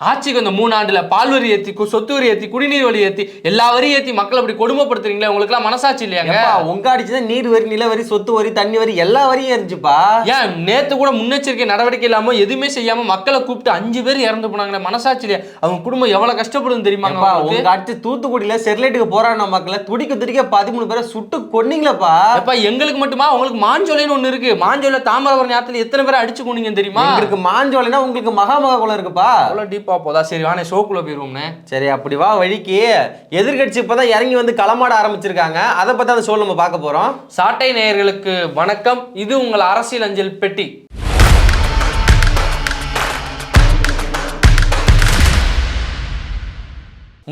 ஆட்சிக்கு அந்த மூணு ஆண்டுல பால் வரி ஏத்தி சொத்து வரி ஏத்தி குடிநீர் வரி ஏத்தி எல்லா வரி ஏத்தி மக்கள் அப்படி கொடுமைப்படுத்துறீங்களே உங்களுக்கு எல்லாம் மனசாட்சி இல்லையாங்க உங்க அடிச்சுதான் நீர் வரி நில வரி சொத்து வரி தண்ணி வரி எல்லா வரியும் இருந்துச்சுப்பா. ஏன் நேத்து கூட முன்னெச்சரிக்கை நடவடிக்கை இல்லாம எதுவுமே செய்யாம மக்களை கூப்பிட்டு அஞ்சு பேர் இறந்து போனாங்களே மனசாட்சி இல்லையா? அவங்க குடும்பம் எவ்வளவு கஷ்டப்படும் தெரியுமாங்க ஏப்பா உங்களுக்கு? உங்க அடிச்சு தூத்துக்குடியில ஸ்டெர்லைட்டுக்கு போராடின மக்களை துடிக்க துடிக்க பதிமூணு பேரை சுட்டு கொன்னீங்களப்பா. எங்களுக்கு மட்டுமா? உங்களுக்கு மாஞ்சோலைன்னு ஒண்ணு இருக்கு. மாஞ்சோலை தாமிரபரணி ஆத்துல எத்தனை பேரை அடிச்சு கொண்டீங்க தெரியுமா? எங்களுக்கு மாஞ்சோலைனா உங்களுக்கு மகாமக குலம் இருக்குப்பா. அவ்வளவு டீப்பா போதா? சரி வானே ஷோக்குள்ள போயிருவோம்னே சரி அப்படி வா வழிக்கு. எதிர்கட்சி இப்பதான் இறங்கி வந்து களமாட ஆரம்பிச்சிருக்காங்க. அதை பத்தி அந்த ஷோ நம்ம பார்க்க போறோம். சாட்டை நேயர்களுக்கு வணக்கம். இது உங்கள் அரசியல் அஞ்சல் பெட்டி.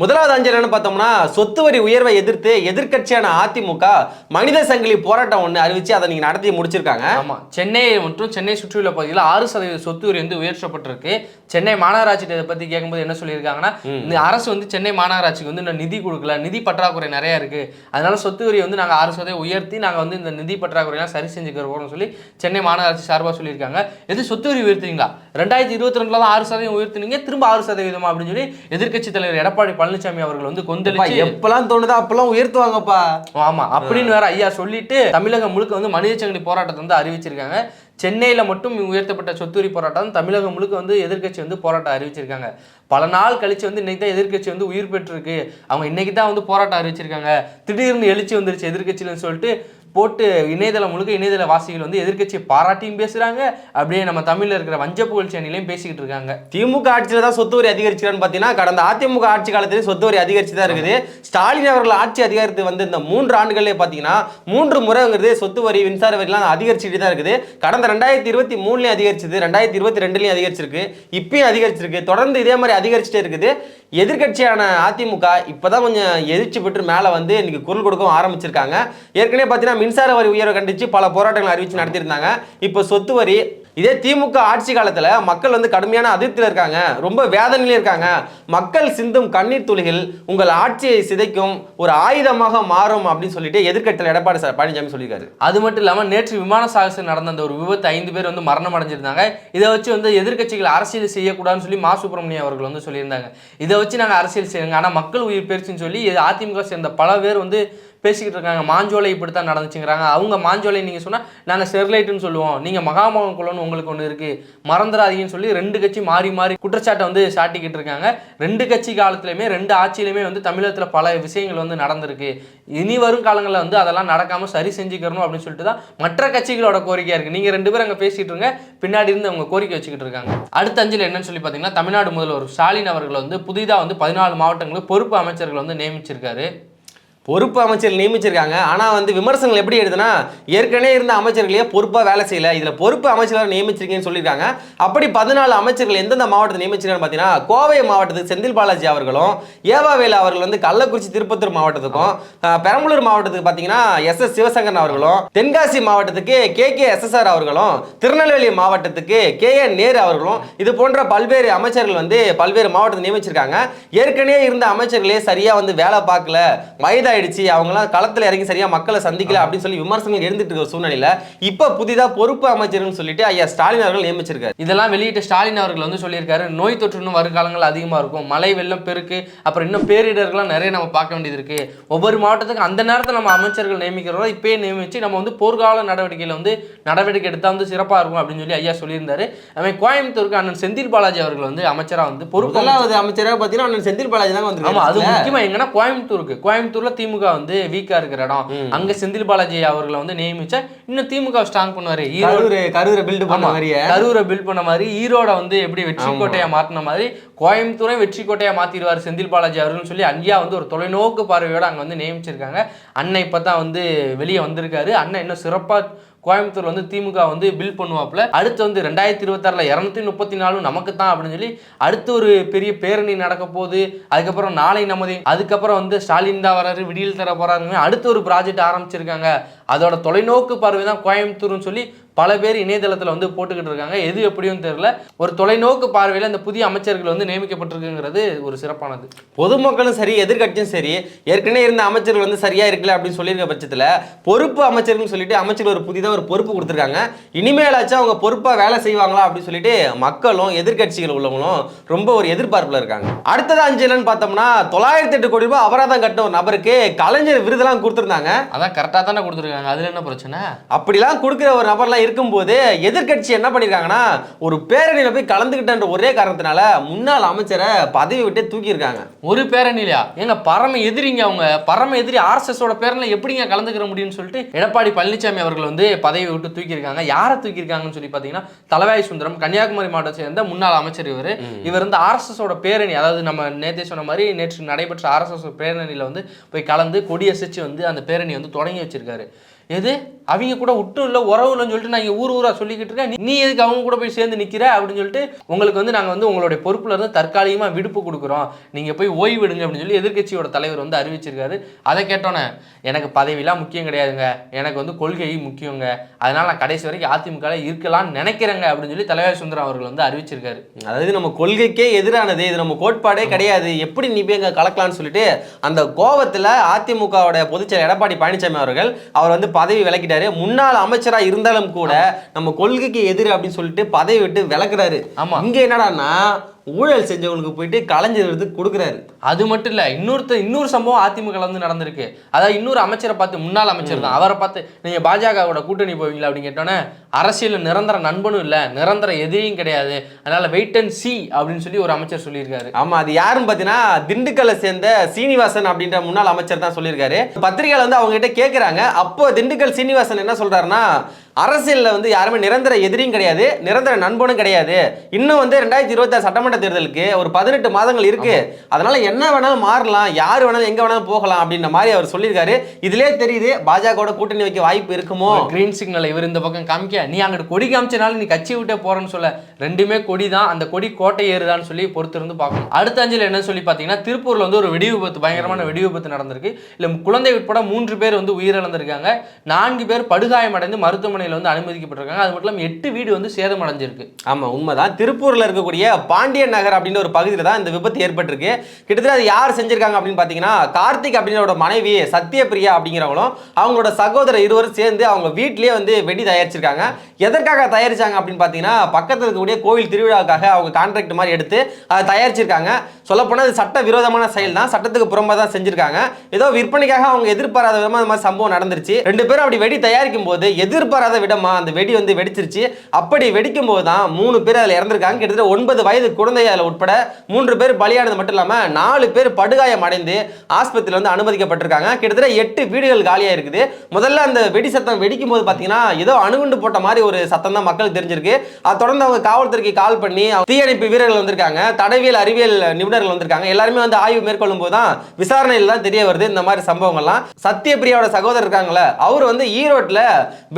முதலாவது அஞ்சல் என்ன பார்த்தோம்னா சொத்து வரி உயர்வை எதிர்த்து எதிர்க்கட்சியான அதிமுக மனித சங்கிலி போராட்டம் ஒன்று அறிவிச்சு அதை நீங்க நடத்தி முடிச்சிருக்காங்க. ஆமா. சென்னை மற்றும் சென்னை சுற்றியுள்ள பகுதியில் ஆறு சதவீத சொத்து வரி வந்து உயர்த்தப்பட்டிருக்கு. சென்னை மாநகராட்சி இதை பத்தி கேட்கும்போது என்ன சொல்லியிருக்காங்கன்னா இந்த அரசு வந்து சென்னை மாநகராட்சிக்கு வந்து இந்த நிதி கொடுக்கல. நிதி பற்றாக்குறை நிறைய இருக்கு. அதனால சொத்து வரி வந்து நாங்க ஆறு சதவீதம் உயர்த்தி நாங்க வந்து இந்த நிதி பற்றாக்குறையெல்லாம் சரி செஞ்சுக்கிறோம்னு சொல்லி சென்னை மாநகராட்சி சார்பாக சொல்லியிருக்காங்க. எது சொத்து வரி உயர்த்துறீங்களா? ரெண்டாயிரத்தி இருபத்தி ரெண்டுல தான் ஆறு சதவீதம் உயர்த்துனீங்க. திரும்ப ஆறு சதவீதமா அப்படின்னு சொல்லி எதிர்க்கட்சி தலைவர் எடப்பாடி பழனிசாமி அவர்கள் வந்து கொந்தளிச்சு எப்பெல்லாம் தோணுதோ அப்பெல்லாம் உயர்த்துவாங்கப்பா. ஆமா அப்படின்னு வேற ஐயா சொல்லிட்டு தமிழகம் முழுக்க வந்து மனித சங்கிலி போராட்டத்தை வந்து அறிவிச்சிருக்காங்க. சென்னையில மட்டும் உயர்த்தப்பட்ட சொத்துரி போராட்டம் தமிழகம் முழுக்க வந்து எதிர்க்கட்சி வந்து போராட்டம் அறிவிச்சிருக்காங்க. பல நாள் கழிச்சு வந்து இன்னைக்கு தான் எதிர்க்கட்சி வந்து உயிர் பெற்றிருக்கு. அவங்க இன்னைக்கு தான் வந்து போராட்டம் அறிவிச்சிருக்காங்க. திடீர்னு எழுச்சி வந்துருச்சு எதிர்க்கட்சியிலன்னு சொல்லிட்டு போட்டு இணையதளம் முழுக்க இணையதள வாசிகள் வந்து எதிர்க்கட்சியை பாராட்டியும் பேசுறாங்க. அப்படியே நம்ம தமிழ்ல இருக்கிற வஞ்ச புகழ் சேனலையும் பேசிக்கிட்டு இருக்காங்க. திமுக ஆட்சியில தான் சொத்து வரி அதிகரிச்சிருக்கான்னு பார்த்தீங்கன்னா கடந்த அதிமுக ஆட்சி காலத்திலே சொத்து வரி அதிகரிச்சு தான் இருக்குது. ஸ்டாலின் அவர்கள் ஆட்சி அதிகாரத்துக்கு வந்து இந்த மூன்று ஆண்டுகள்லேயே பார்த்தீங்கன்னா மூன்று முறைங்கிறது சொத்து வரி மின்சார வரிலாம் அதிகரிச்சுட்டு தான் இருக்குது. கடந்த ரெண்டாயிரத்தி இருபத்தி மூணுலேயும் அதிகரிச்சது ரெண்டாயிரத்தி இருபத்தி ரெண்டுலேயும் அதிகரிச்சிருக்கு. இப்பயும் அதிகரிச்சிருக்கு. தொடர்ந்து இதே மாதிரி அதிகரிச்சுட்டே இருக்குது. எதிர்க்கட்சியான அதிமுக இப்போதான் கொஞ்சம் எதிர்ச்சி பெற்று மேலே வந்து இன்னைக்கு குரல் கொடுக்கவும் ஆரம்பிச்சிருக்காங்க. ஏற்கனவே பார்த்தீங்கன்னா மின்சார வரி உயர்வை கண்டிச்சு பல போராட்டங்கள் அறிவிச்சு நடத்தியிருந்தாங்க. இப்போ சொத்து வரி இதே திமுக ஆட்சி காலத்துல மக்கள் வந்து கடுமையான அதிருப்தியில் இருக்காங்க. ரொம்ப வேதனையில இருக்காங்க. மக்கள் சிந்தும் கண்ணீர் துளிகள் உங்கள் ஆட்சியை சிதைக்கும் ஒரு ஆயுதமாக மாறும் அப்படின்னு சொல்லிட்டு எதிர்க்கட்சியில் எடப்பாடி சார் பழனிசாமி சொல்லியிருக்காரு. அது மட்டும் இல்லாமல் நேற்று விமான சாகசம் நடந்த அந்த ஒரு விபத்து ஐந்து பேர் வந்து மரணம் அடைஞ்சிருந்தாங்க. இதை வச்சு வந்து எதிர்க்கட்சிகள் அரசியல் செய்யக்கூடாதுன்னு சொல்லி மா சுப்பிரமணியம் அவர்கள் வந்து சொல்லியிருந்தாங்க. இதை வச்சு நாங்கள் அரசியல் செய்யுங்க ஆனால் மக்கள் உயிர் போயிருச்சுன்னு சொல்லி அதிமுக சேர்ந்த பல பேர் வந்து பேசிக்கிட்டு இருக்காங்க. மாஞ்சோலை இப்படி தான் நடந்துச்சுங்கிறாங்க. அவங்க மாஞ்சோலை நீங்கள் சொன்னால் நாங்கள் ஸ்டெர்லைட்டுன்னு சொல்லுவோம். நீங்கள் மகாமகம் குளம்னு உங்களுக்கு ஒன்று இருக்குது மறந்துடாதீங்கன்னு சொல்லி ரெண்டு கட்சி மாறி மாறி குற்றச்சாட்டை வந்து சாட்டிக்கிட்டு இருக்காங்க. ரெண்டு கட்சி காலத்துலையுமே ரெண்டு ஆட்சியிலையுமே வந்து தமிழகத்தில் பல விஷயங்கள் வந்து நடந்திருக்கு. இனி வரும் காலங்களில் வந்து அதெல்லாம் நடக்காமல் சரி செஞ்சுக்கிறணும் அப்படின்னு சொல்லிட்டு தான் மற்ற கட்சிகளோட கோரிக்கையாக இருக்குது நீங்கள் ரெண்டு பேரும் அங்கே பேசிகிட்டு இருங்க. பின்னாடி இருந்து அவங்க கோரிக்கை வச்சுக்கிட்டு இருக்காங்க. அடுத்த அஞ்சில் என்னன்னு சொல்லி பார்த்தீங்கன்னா தமிழ்நாடு முதல்வர் ஸ்டாலின் அவர்கள் வந்து புதிதாக வந்து பதினாலு மாவட்டங்களுக்கு பொறுப்பு அமைச்சர்கள் வந்து நியமிச்சிருக்காரு. பொறுப்பு அமைச்சர் நியமிச்சிருக்காங்க. ஆனால் வந்து விமர்சனங்கள் எப்படி எடுதுன்னா ஏற்கனவே இருந்த அமைச்சர்களையே பொறுப்பாக வேலை செய்யல இதில் பொறுப்பு அமைச்சராக நியமிச்சிருக்கீங்கன்னு சொல்லியிருக்காங்க. அப்படி பதினாலு அமைச்சர்கள் எந்தெந்த மாவட்டத்தை நியமிச்சிருக்கான்னு பார்த்தீங்கன்னா கோவை மாவட்டத்துக்கு செந்தில் பாலாஜி அவர்களும் ஏவாவேலு அவர்கள் வந்து கள்ளக்குறிச்சி திருப்பத்தூர் மாவட்டத்துக்கும் பெரம்பலூர் மாவட்டத்துக்கு பார்த்தீங்கன்னா எஸ். எஸ். சிவசங்கரன் அவர்களும் தென்காசி மாவட்டத்துக்கு கே. கே. எஸ்எஸ்ஆர் அவர்களும் திருநெல்வேலி மாவட்டத்துக்கு கே. என் நேரு அவர்களும் இது போன்ற பல்வேறு அமைச்சர்கள் வந்து பல்வேறு மாவட்டத்தை நியமிச்சிருக்காங்க. ஏற்கனவே இருந்த அமைச்சர்களே சரியாக வந்து வேலை பார்க்கல வயதாயிடுச்சு அவங்கலாம் களத்துல இறங்கி சரியா மக்களை சந்திக்கல அப்படின்னு சொல்லி விமர்சனங்கள் இருந்துட்டு இருக்க சூழ்நிலையில இப்ப புதிதா பொறுப்பு அமைச்சர்னு சொல்லிட்டு ஐயா ஸ்டாலின் அவர்கள் நியமிச்சிருக்காரு. இதெல்லாம் வெளியிட்ட ஸ்டாலின் அவர்கள் வந்து சொல்லியிருக்காரு நோய் தொற்று இன்னும் வருங்காலங்கள் அதிகமாக இருக்கும் மழை வெள்ளம் பெருக்கு அப்புறம் இன்னும் பேரிடர்கள்லாம் நிறைய நம்ம பார்க்க வேண்டியது இருக்கு. ஒவ்வொரு மாவட்டத்துக்கு அந்த நேரத்தில் நம்ம அமைச்சர்கள் நியமிக்கிறோம் இப்பயே நியமிச்சு நம்ம வந்து போர்க்கால நடவடிக்கையில் வந்து நடவடிக்கை எடுத்தால் வந்து சிறப்பாக இருக்கும் அப்படின்னு சொல்லி ஐயா சொல்லியிருந்தாரு. அவன் கோயம்புத்தூருக்கு அண்ணன் செந்தில் பாலாஜி அவர்கள் வந்து அமைச்சராக வந்து பொறுப்பு அமைச்சராக பார்த்தீங்கன்னா அண்ணன் செந்தில் பாலாஜி தான் ஆமா அது வந்து முக்கியமா எங்கன்னா கோயம்புத்தூருக்கு. கோயம்புத்தூர்ல திமுக வந்து வீக்கா இருக்கிற இடம். அங்க செந்தில் பாலாஜி அவர்களை வந்து நியமிச்சா இன்னும் திமுக ஸ்ட்ராங் பண்ணுவாரு. ஈரோடு கரூர் பில்டு பண்ண ஆமா, மாதிரியே. கரூரை பில்ட் பண்ண மாதிரி ஈரோட வந்து எப்படி வெற்றி. கோட்டையா மாத்தின மாதிரி கோயம்புத்தூரை வெற்றி கோட்டையா மாத்திடுவார் செந்தில் பாலாஜி அவர்கள்னு சொல்லி அங்கேயா வந்து ஒரு தொலைநோக்கு பார்வையோட அங்க வந்து நியமிச்சிருக்காங்க. அண்ணன் இப்பதான் வந்து வெளியே வந்திருக்காரு. அண்ணன் இன்னும் சிறப்பா கோயம்புத்தூர் வந்து திமுக வந்து பில் பண்ணுவாப்புல. அடுத்து வந்து ரெண்டாயிரத்தி இருபத்தாறுல இரநூத்தி முப்பத்தி நாலு நமக்கு தான் அப்படின்னு சொல்லி அடுத்து ஒரு பெரிய பேரணி நடக்க போகுது. அதுக்கப்புறம் நாளை நமது. அதுக்கப்புறம் வந்து ஸ்டாலின் தான் வராரு விடியல் தர போறாருன்னு. அடுத்து ஒரு ப்ராஜெக்ட் ஆரம்பிச்சிருக்காங்க. அதோட தொலைநோக்கு பார்வை தான் கோயம்புத்தூர்னு சொல்லி பல பேர் இணையதளத்தில் வந்து போட்டுக்கிட்டு இருக்காங்க. எது எப்படியும் தெரியல. ஒரு தொலைநோக்கு பார்வையில் இந்த புதிய அமைச்சர்கள் வந்து நியமிக்கப்பட்டிருக்குங்கிறது ஒரு சிறப்பானது. பொதுமக்களும் சரி எதிர்க்கட்சியும் சரி ஏற்கனவே இருந்த அமைச்சர்கள் வந்து சரியா இருக்கல அப்படின்னு சொல்லியிருக்க பட்சத்துல பொறுப்பு அமைச்சர்னு சொல்லிட்டு அமைச்சர் ஒரு புதிதாக ஒரு பொறுப்பு கொடுத்துருக்காங்க. இனிமேலாச்சும் அவங்க பொறுப்பா வேலை செய்வாங்களா அப்படின்னு சொல்லிட்டு மக்களும் எதிர்க்கட்சிகள் உள்ளவங்களும் ரொம்ப ஒரு எதிர்பார்ப்புல இருக்காங்க. அடுத்தது அஞ்சு என்னன்னு பார்த்தோம்னா தொள்ளாயிரத்தி எட்டு கோடி ரூபாய் அபராதம் கட்டின ஒரு நபருக்கு கலைஞர் விருதெல்லாம் கொடுத்துருந்தாங்க. அதான் கரெக்டாக தானே கொடுத்துருக்காங்க. அதில் என்ன பிரச்சனை? அப்படிலாம் கொடுக்குற ஒரு நபர்லாம் இருக்கும்போது எதிர்க்கட்சி என்ன பண்ணிருக்காங்கன்னா ஒரு பேரணியில போய் கலந்துக்கிட்டன்ற ஒரே காரணத்தினால முன்னாள் அமைச்சரை பதவி விட்டு தூக்கியிருக்காங்க. ஒரு பேரணிலையா ஏங்க பரம எதிரிங்க அவங்க. பரம எதிரி ஆர்எஸ்எஸோட பேரணில எப்படிங்க கலந்துக்கிற முடியும்னு சொல்லிட்டு எடப்பாடி பழனிசாமி அவர்கள் வந்து பதவி விட்டு தூக்கியிருக்காங்க. யாரை தூக்கியிருக்காங்கன்னு சொல்லி பார்த்தீங்கன்னா தலவாய் சுந்தரம் கன்னியாகுமரி மாவட்டத்தை சேர்ந்த முன்னாள் அமைச்சர் இவர். இவர் வந்து ஆர்எஸ்எஸோட பேரணி அதாவது நம்ம நேத்தே சொன்ன மாதிரி நேற்று நடைபெற்ற ஆர்எஸ்எஸ் பேரணியில் வந்து போய் கலந்து கொடியசைச்சு வந்து அந்த பேரணி வந்து தொடங்கி வச்சிருக்காரு. எது அவங்க கூட விட்டு இல்லை உறவு இல்லைன்னு சொல்லிட்டு நான் இங்கே ஊர் ஊராக சொல்லிக்கிட்டு இருக்கேன். நீ- எதுக்கு அவங்க கூட போய் சேர்ந்து நிற்கிற அப்படின்னு சொல்லிட்டு உங்களுக்கு வந்து நாங்கள் வந்து உங்களுடைய பொறுப்பில் இருந்து தற்காலிகமாக விடுப்பு கொடுக்குறோம். நீங்கள் போய் ஓய்வு விடுங்க அப்படின்னு சொல்லி எதிர்க்கட்சியோட தலைவர் வந்து அறிவிச்சிருக்காரு. அதை கேட்டோன்னே எனக்கு பதவியெல்லாம் முக்கியம் கிடையாதுங்க. எனக்கு வந்து கொள்கை முக்கியங்க. அதனால் நான் கடைசி வரைக்கும் அதிமுக இருக்கலாம்னு நினைக்கிறேங்க அப்படின்னு சொல்லி தலைவர் சுந்தரம் அவர்கள் வந்து அறிவிச்சிருக்காரு. அதாவது நம்ம கொள்கைக்கே எதிரானது. இது நம்ம கோட்பாடே கிடையாது. எப்படி நீ போய் இங்க கலக்கலாம்னு சொல்லிட்டு அந்த கோபத்தில் அதிமுகவோட பொதுச்செயலர் எடப்பாடி பழனிசாமி அவர்கள் அவர் வந்து பதவி விலக்கிட்டு விலக்கிட்டாரு முன்னாள் அமைச்சரா இருந்தாலும் கூட நம்ம கொள்கைக்கு எதிர் அப்படின்னு சொல்லிட்டு பதவி விட்டு விலக்குறாரு ஆமா. இங்க என்னடான்னா ஊழல் செஞ்சவங்களுக்கு போயிட்டு கலைஞர் விருது கொடுக்குறாரு. அது மட்டும் இல்ல இன்னொருத்த இன்னொரு சம்பவம் அதிமுக ல வந்து நடந்திருக்கு. அதாவது இன்னொரு அமைச்சரை பார்த்து முன்னாள் அமைச்சர் தான். அவரை பார்த்து நீங்க பாஜகவோட கூட்டணி போவீங்களா அப்படின்னு கேட்டோன்னே அரசியல் நிரந்தர நண்பனும் இல்ல நிரந்தர எதிரியும் கிடையாது. அதனால வெயிட் அண்ட் சி அப்படின்னு சொல்லி ஒரு அமைச்சர் சொல்லியிருக்காரு. ஆமா அது யாருன்னு பாத்தீங்கன்னா திண்டுக்கல்லை சேர்ந்த சீனிவாசன் அப்படின்ற முன்னாள் அமைச்சர் தான் சொல்லியிருக்காரு. பத்திரிகையாளர் வந்து அவங்க கிட்ட கேக்குறாங்க. அப்போ திண்டுக்கல் சீனிவாசன் என்ன சொல்றாருன்னா அரசியல்ல வந்து யாருமே நிரந்தர எதிரியும் கிடையாது நிரந்தர நண்பனும் கிடையாது. இன்னும் வந்து ரெண்டாயிரத்தி இருபத்தாறு சட்டமன்ற தேர்தலுக்கு ஒரு பதினெட்டு மாதங்கள் இருக்கு. அதனால என்ன வேணாலும் மாறலாம் யார் வேணாலும் எங்க வேணாலும் போகலாம் அப்படின்ற மாதிரி அவர் சொல்லியிருக்காரு. இதுலயே தெரியுது பாஜகவோட கூட்டணி வைக்க வாய்ப்பு இருக்குமோ? கிரீன் சிக்னல் இவர் இந்த பக்கம் காமிக்க நீ அங்கிட்டு கொடி காமிச்சனால நீ கட்சி விட்டே போறேன்னு சொல்ல. ரெண்டுமே கொடி தான் அந்த கொடி கோட்டை ஏறுதான்னு சொல்லி பொறுத்திருந்து பார்க்கணும். அடுத்த அஞ்சில் என்ன சொல்லி பார்த்தீங்கன்னா திருப்பூர்ல வந்து ஒரு வெடி விபத்து பயங்கரமான வெடி விபத்து நடந்திருக்கு. இல்ல குழந்தை உட்பட மூன்று பேர் வந்து உயிரிழந்திருக்காங்க. நான்கு பேர் படுகாயமடைந்து மருத்துவமனையில் வந்து அனுமதிக்கப்பட்டிருக்காங்க. அது மட்டும் இல்லாமல் எட்டு வீடு வந்து சேதம் அடைஞ்சிருக்கு ஆமாம் உண்மைதான். திருப்பூரில் இருக்கக்கூடிய பாண்டியன் நகர் அப்படின்ற ஒரு பகுதியில் தான் இந்த விபத்து ஏற்பட்டிருக்கு. கிட்டத்தட்ட அது யார் செஞ்சிருக்காங்க அப்படின்னு பார்த்தீங்கன்னா கார்த்திக் அப்படின்றோட மனைவி சத்யபிரியா அப்படிங்கிறவங்களும் அவங்களோட சகோதரர் இருவரும் சேர்ந்து அவங்க வீட்லேயே வந்து வெடி தயாரிச்சிருக்காங்க. எதற்காக தயாரிச்சாங்க அப்படின்னு பார்த்தீங்கன்னா பக்கத்தில் இருக்கக்கூடிய கோவில் திருவிழாவுக்காக அவங்க கான்ட்ராக்ட் மாதிரி எடுத்து அதை தயாரிச்சிருக்காங்க. சொல்லப்போனால் அது சட்ட விரோதமான செயல் தான் சட்டத்துக்கு புறம்பாக தான் செஞ்சிருக்காங்க. ஏதோ விற்பனைக்காக அவங்க எதிர்பாராத விதமாக இந்த மாதிரி சம்பவம் நடந்துருச்சு. ரெண்டு பேரும் அப்படி வெடி தயாரிக்கும் போது எதிர்பாராத விடமா அந்த வெடி வந்து வெடிச்சிருச்சு. அப்படி வெடிக்கும் போது தான் மூணு பேர் அதில் இறந்துருக்காங்க. கிட்டத்தட்ட ஒன்பது வயது குழந்தை அதில் உட்பட மூன்று பேர் பலியானது மட்டும் இல்லாமல் நாலு பேர் படுகாயம் அடைந்து ஆஸ்பத்திரியில் வந்து அனுமதிக்கப்பட்டிருக்காங்க. கிட்டத்தட்ட எட்டு வீடுகள் காலியாக இருக்குது. முதல்ல அந்த வெடி சத்தம் வெடிக்கும் போது பார்த்தீங்கன்னா ஏதோ அணுகுண்டு போட்ட மாதிரி ஒரு சத்தம் தான் மக்களுக்கு தெரிஞ்சிருக்கு. அதை தொடர்ந்து அவங்க காவல்துறைக்கு கால் பண்ணி தீயணைப்பு வீரர்கள் வந்திருக்காங்க. தடவியல் அறிவியல் நிபுணர்கள் வந்திருக்காங்க. எல்லாருமே வந்து ஆய்வு மேற்கொள்ளும் போது தான் விசாரணையில் தான் தெரிய வருது இந்த மாதிரி சம்பவங்கள்லாம். சத்யபிரியாவோட சகோதரர் இருக்காங்களே அவர் வந்து ஈரோட்டில்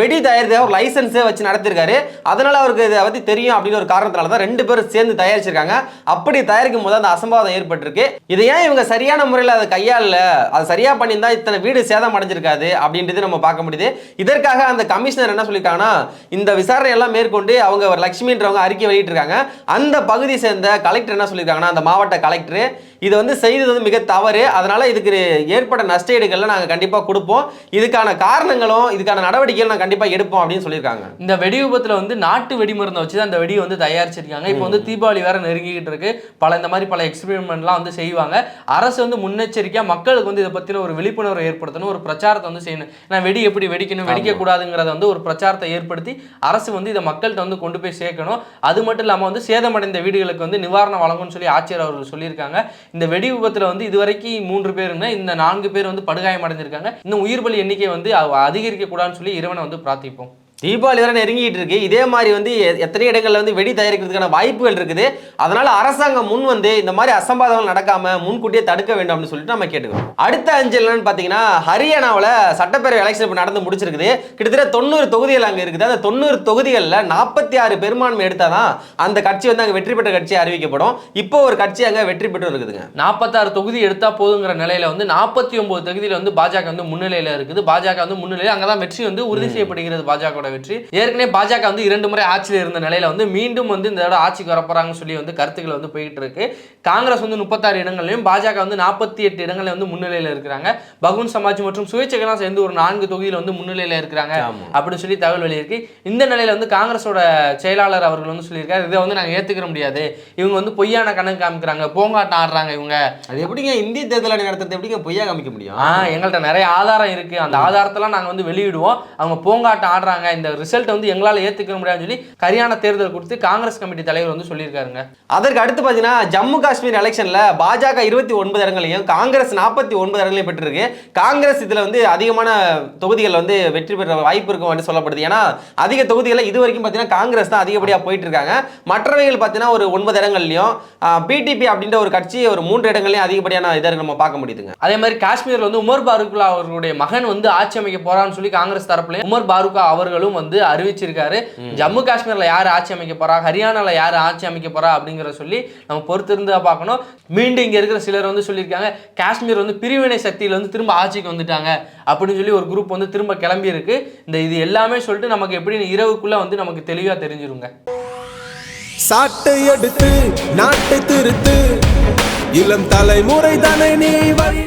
வெடி இதை ஒரு லைசன்ஸே வச்சு நடத்திருக்காரு. அதனால அவருக்கு இதை பத்தி தெரியும் அப்படின்னு ஒரு காரணத்தினால தான் ரெண்டு பேரும் சேர்ந்து தயாரிச்சிருக்காங்க. அப்படி தயாரிக்கும் போது அந்த அசம்பாவிதம் ஏற்பட்டிருக்கு. இதை ஏன் இவங்க சரியான முறையில் அதை கையாளல? அது சரியா பண்ணியிருந்தா இத்தனை வீடு சேதம் அடைஞ்சிருக்காது அப்படின்றது நம்ம பார்க்க முடியுது. இதற்காக அந்த கமிஷனர் என்ன சொல்லியிருக்காங்கன்னா இந்த விசாரணை எல்லாம் மேற்கொண்டு அவங்க ஒரு லட்சுமின்றவங்க அறிக்கை வெளியிட்டிருக்காங்க. அந்த பகுதியை சேர்ந்த கலெக்டர் என்ன சொல்லியிருக்காங்கன்னா அந்த மாவட்ட கலெக்டர் இதை வந்து செய்தது வந்து மிக தவறு. அதனால இதுக்கு ஏற்பட்ட நஷ்டஈடுகளை நாங்கள் கண்டிப்பாக கொடுப்போம். இதுக்கான காரணங்களும் இதுக்கான நடவடிக்கைகள் நாங்கள் கண்டிப்பாக எடுப்போம் அப்படின்னு சொல்லியிருக்காங்க. இந்த வெடி விபத்துல வந்து நாட்டு வெடிமருந்தை வச்சு தான் அந்த வெடியை வந்து தயாரிச்சிருக்காங்க. இப்போ வந்து தீபாவளி வேற நெருங்கிக்கிட்டு இருக்கு. பல இந்த மாதிரி பல எக்ஸ்பெரிமெண்ட்லாம் வந்து செய்வாங்க. அரசு வந்து முன்னெச்சரிக்கையா மக்களுக்கு வந்து இதை பத்தின ஒரு விழிப்புணர்வு ஏற்படுத்தணும் ஒரு பிரச்சாரத்தை வந்து செய்யணும். ஏன்னா வெடி எப்படி வெடிக்கணும் வெடிக்க கூடாதுங்கிறத வந்து ஒரு பிரச்சாரத்தை ஏற்படுத்தி அரசு வந்து இதை மக்கள்கிட்ட வந்து கொண்டு போய் சேர்க்கணும். அது மட்டும் இல்லாம வந்து சேதமடைந்த வீடுகளுக்கு வந்து நிவாரணம் வழங்கும்னு சொல்லி ஆட்சியர் அவர்கள் சொல்லியிருக்காங்க. இந்த வெடி விபத்துல வந்து இதுவரைக்கும் மூன்று பேருங்க இந்த நான்கு பேர் வந்து படுகாயம் அடைஞ்சிருக்காங்க இன்னும் உயிர் பலி எண்ணிக்கை வந்து அதிகரிக்க கூடாதுன்னு சொல்லி இறைவனை வந்து பிரார்த்திப்போம். தீபாவளி வரை நெருங்கிட்டு இருக்கு. இதே மாதிரி வந்து எத்தனை இடங்கள்ல வந்து வெடி தயாரிக்கிறதுக்கான வாய்ப்புகள் இருக்குது. அதனால அரசாங்கம் முன் வந்து இந்த மாதிரி அசம்பாதங்கள் நடக்காம முன்கூட்டியே தடுக்க வேண்டும் அப்படின்னு சொல்லிட்டு நம்ம கேட்டுக்கிறோம். அடுத்த அஞ்சல் என்னன்னு பாத்தீங்கன்னா ஹரியானாவில் சட்டப்பேரவை எலெக்ஷன் இப்போ நடந்து முடிச்சிருக்குது. கிட்டத்தட்ட தொண்ணூறு தொகுதிகள் அங்க இருக்குது. அந்த தொண்ணூறு தொகுதிகளில் நாற்பத்தி ஆறு பெரும்பான்மை எடுத்தாதான் அந்த கட்சி வந்து அங்க வெற்றி பெற்ற கட்சி அறிவிக்கப்படும். இப்போ ஒரு கட்சி அங்க வெற்றி பெற்று இருக்குதுங்க. நாற்பத்தாறு தொகுதி எடுத்தா போதுங்கிற நிலையில வந்து நாற்பத்தி ஒன்பது தொகுதியில வந்து பாஜக வந்து முன்னிலையில இருக்குது. பாஜக வந்து முன்னிலையில் அங்கதான் வெற்றி வந்து உறுதி செய்யப்படுகிறது பாஜகவோட வெற்றி. ஏற்கனவே பாஜக வந்து இரண்டு முறை ஆட்சியில் இருந்த நிலையில வந்து மீண்டும் வந்து இந்த தடவை ஆட்சிக்கு வரப்போறாங்கன்னு சொல்லி வந்து கருத்துக்கள் வந்து போயிட்டு இருக்கு. காங்கிரஸ் வந்து முப்பத்தாறு இடங்கள்லையும் பாஜக வந்து நாற்பத்தி எட்டு இடங்கள்ல வந்து முன்னிலையில இருக்கிறாங்க. பகுன் சமாஜ் மற்றும் சுயேட்சைகளாம் சேர்ந்து ஒரு நான்கு தொகுதியில வந்து முன்னிலையில இருக்கிறாங்க. அப்படின்னு சொல்லி தகவல் வெளியிருக்கு. இந்த நிலையில வந்து காங்கிரஸோட செயலாளர் அவர்கள் வந்து சொல்லியிருக்காரு இதை வந்து நாங்க ஏத்துக்கிற முடியாது. இவங்க வந்து பொய்யான கணக்கு காமிக்கிறாங்க போங்காட்டம் ஆடுறாங்க இவங்க. அது எப்படிங்க இந்திய தேர்தல் நடத்துறது எப்படிங்க பொய்யா காமிக்க முடியும்? எங்கள்கிட்ட நிறைய ஆதாரம் இருக்கு. அந்த ஆதாரத்தெல்லாம் நாங்க வந்து வெளியிடுவோம். அவங்க போங்காட்டம் ஆடுறாங்க இந்த ரிசல்ட் வந்து எங்களால ஏத்துக்க முடியாதுன்னு சொல்லி ஹரியானா தேர்தல் குறித்து காங்கிரஸ் கமிட்டி தலைவர் வந்து சொல்லியிருக்காருங்க. அதற்கு அடுத்து பார்த்தீங்கன்னா ஜம்மு காஷ்மீர் எலெக்ஷன்ல பாஜக இருபத்தி ஒன்பது இடங்களையும் காங்கிரஸ் நாற்பத்தி ஒன்பது இடங்களையும் பெற்றிருக்கு. காங்கிரஸ் இதுல வந்து அதிகமான தொகுதிகள் வந்து வெற்றி பெற வாய்ப்பு இருக்கும் சொல்லப்படுது. ஏன்னா அதிக தொகுதிகளில் இது வரைக்கும் பார்த்தீங்கன்னா காங்கிரஸ் தான் அதிகப்படியாக போயிட்டு இருக்காங்க. மற்றவைகள் பார்த்தீங்கன்னா ஒரு ஒன்பது இடங்கள்லையும் பிடிபி அப்படின்ற ஒரு கட்சி ஒரு மூன்று இடங்கள்லையும் அதிகப்படியான இதை நம்ம பார்க்க முடியுதுங்க. அதே மாதிரி காஷ்மீர்ல வந்து உமர் பாருக்குல்லா அவர்களுடைய மகன் வந்து ஆட்சி அமைக்க போறான்னு சொல்லி காங்கிரஸ் தரப்புல உமர் பாருக்கா அவர்களும் வந்து அறிவிச்சிருக்காரு. ஜம்மு காஷ்மீர்ல யார் ஆட்சி அமைக்க போறா? ஹரியானால யார் ஆட்சி அமைக்க போறா அப்படிங்கிற சொல்லி நம்ம பொறுத்திருந்து பார்க்கணும். மீண்டும் இங்க இருக்கிற சிலர் வந்து சொல்லியிருக்காங்க காஷ்மீர் வந்து பிரிவினை சக்தியில வந்து திரும்ப ஆட்சிக்கு வந்துட்டாங்க. அப்படின்னு சொல்லி ஒரு குரூப் வந்து திரும்ப கிளம்பி இருக்கு இந்த இது எல்லாமே சொல்லிட்டு நமக்கு எப்படி இரவுக்குள்ள வந்து நமக்கு தெளிவா தெரிஞ்சிருங்க. சாட்டை எடுத்து நாட்டை திருத்து. இளம் தலைமுறை தானே நீ வழி